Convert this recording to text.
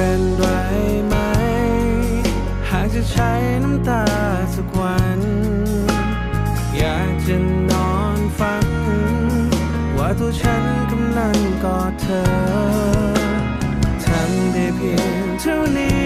เป็นไรไหม หากจะใช้น้ำตาสักวัน อยากจะนอนฝัน ว่าตัวฉันกำลังกอดเธอ ทำได้เพียงเท่านี้